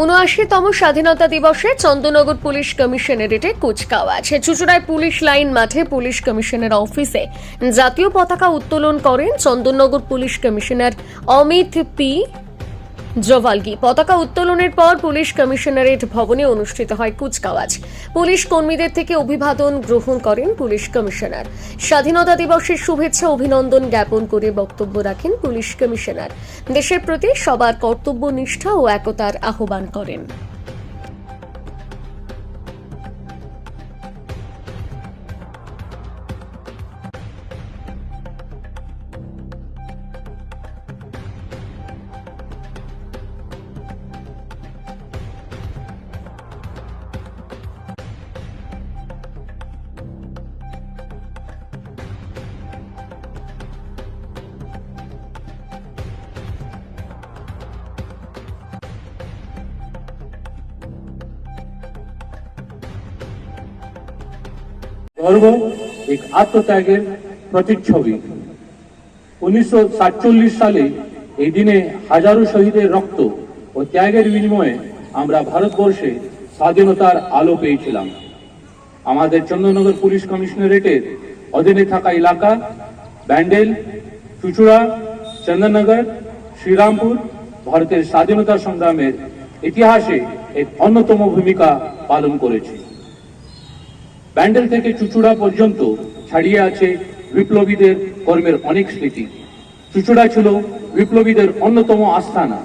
উনআশিতম স্বাধীনতা দিবসে চন্দ্রনগর পুলিশ কমিশনারেটে কুচকাওয়াজ। চুচুড়ায় পুলিশ লাইন মাঠে পুলিশ কমিশনের অফিসে জাতীয় পতাকা উত্তোলন করেন Chandannagar police commissioner Amit P জভালগি। পতাকা উত্তোলনের পর পুলিশ কমিশনারেট ভবনে অনুষ্ঠিত হয় কুচকাওয়াজ। পুলিশ কর্মীদের থেকে অভিবাদন গ্রহণ করেন পুলিশ কমিশনার। স্বাধীনতা দিবসের শুভেচ্ছা, অভিনন্দন জ্ঞাপন করে বক্তব্য রাখেন পুলিশ কমিশনার। দেশের প্রতি সবার কর্তব্য নিষ্ঠা ও একতার আহ্বান করেন। গর্ব এক আত্মত্যাগের প্রতিচ্ছবি। উনিশশো সাতচল্লিশ সালে এই দিনে হাজারো শহীদের রক্ত ও ত্যাগের বিনিময়ে আমরা ভারতবর্ষে স্বাধীনতার আলো পেয়েছিলাম। আমাদের চন্দ্রনগর পুলিশ কমিশনারেটের অধীনে থাকা এলাকা, ব্যান্ডেল, চুচুড়া, চন্দননগর, শ্রীরামপুর ভারতের স্বাধীনতা সংগ্রামের ইতিহাসে এক অন্যতম ভূমিকা পালন করেছে। ব্যান্ডেল থেকে চুচুড়া পর্যন্ত ছাড়িয়ে আছে বিপ্লবীদের কর্মের অনেক স্মৃতি। চুচুড়া ছিল বিপ্লবীদের অন্যতম আস্থানা,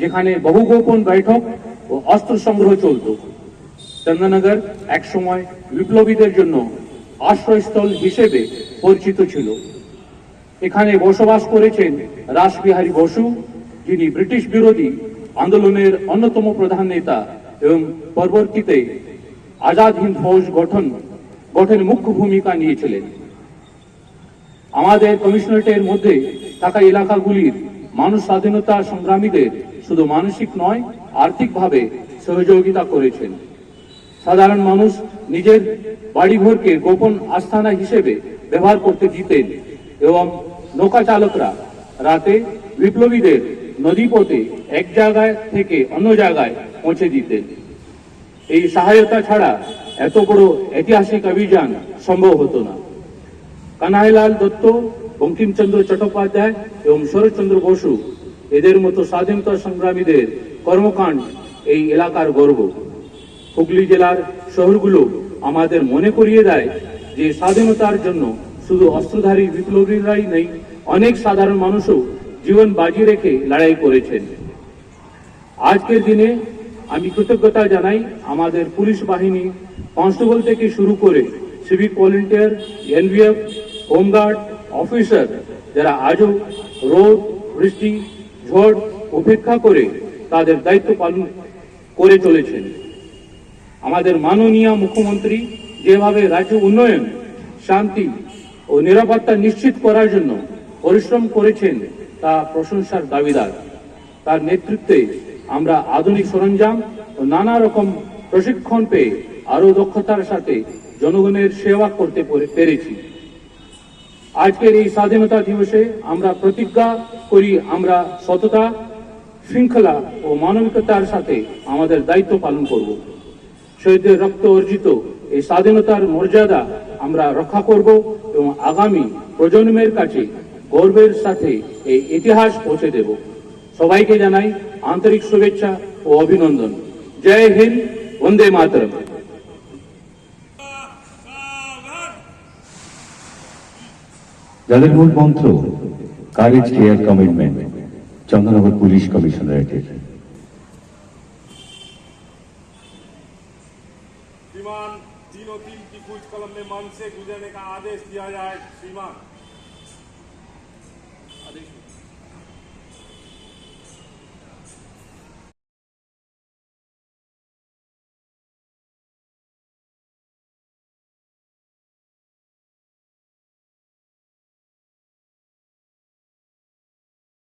যেখানে বহু গোপন বৈঠক ও অস্ত্র সংগ্রহ চলত। চন্দননগর একসময় বিপ্লবীদের জন্য আশ্রয়স্থল হিসেবে পরিচিত ছিল। এখানে বসবাস করেছেন রাসবিহারী বসু, যিনি ব্রিটিশ বিরোধী আন্দোলনের অন্যতম প্রধান নেতা, এবং পরবর্তীতে আজাদ হিন্দ ফৌজ গঠন, গঠনে মুখ্য ভূমিকা নিয়েছিলেন। আমাদের কমিশনারেটের মধ্যে থাকা এলাকাগুলির মানুষ স্বাধীনতা সংগ্রামীদের শুধু মানসিক নয়, আর্থিকভাবে সহযোগিতা করেছেন। সাধারণ মানুষ নিজের বাড়িঘরকে গোপন আস্থানা হিসেবে ব্যবহার করতে দিতেন এবং নৌকা চালকরা রাতে বিপ্লবীদের নদীপথে এক জায়গায় থেকে অন্য জায়গায় পৌঁছে দিতেন। এই সহায়তা ছাড়া এত বড় ঐতিহাসিক অভিযান সম্ভব হতো না। কানাইলাল দত্ত, বঙ্কিমচন্দ্র চট্টোপাধ্যায় এবং শরৎচন্দ্র বসু এদের মতো স্বাধীনতা সংগ্রামীদের কর্মকাণ্ড এই এলাকার গর্ব। হুগলি জেলার শহরগুলো আমাদের মনে করিয়ে দেয় যে স্বাধীনতার জন্য শুধু অস্ত্রধারী বিপ্লবীরাই নেই, অনেক সাধারণ মানুষও জীবন বাজি রেখে লড়াই করেছেন। আজকের দিনে আমি কৃতজ্ঞতা জানাই আমাদের পুলিশ বাহিনী কনস্টেবল থেকে শুরু করে civic volunteer NVF home guard, officer যারা আজও রোদ, বৃষ্টি, ঝড় উপেক্ষা করে তাদের দায়িত্ব পালন করে চলেছেন। আমাদের মাননীয় মুখ্যমন্ত্রী যেভাবে রাজ্য উন্নয়ন, শান্তি ও নিরাপত্তা নিশ্চিত করার জন্য পরিশ্রম করেছেন তা প্রশংসার দাবিদার। তার নেতৃত্বে আমরা আধুনিক সরঞ্জাম ও নানা রকম প্রশিক্ষণ পেয়ে আরও দক্ষতার সাথে জনগণের সেবা করতে পেরেছি। আজকের এই স্বাধীনতা দিবসে আমরা প্রতিজ্ঞা করি আমরা সততা, শৃঙ্খলা ও মানবিকতার সাথে আমাদের দায়িত্ব পালন করব। শহীদদের রক্ত অর্জিত এই স্বাধীনতার মর্যাদা আমরা রক্ষা করব এবং আগামী প্রজন্মের কাছে গর্বের সাথে এই ইতিহাস পৌঁছে দেব। সবাইকে জানাই আন্তরিক শুভেচ্ছা ও অভিনন্দন জয় হিন্দ বন্দে মাতরম যাদের মূল মন্ত্র courage care commitment Chandannagar police কমিশনারেটের श्रीमान तीनों तीन की कुछ कलम में मन से गुजरने का आदेश दिया जाए श्रीमान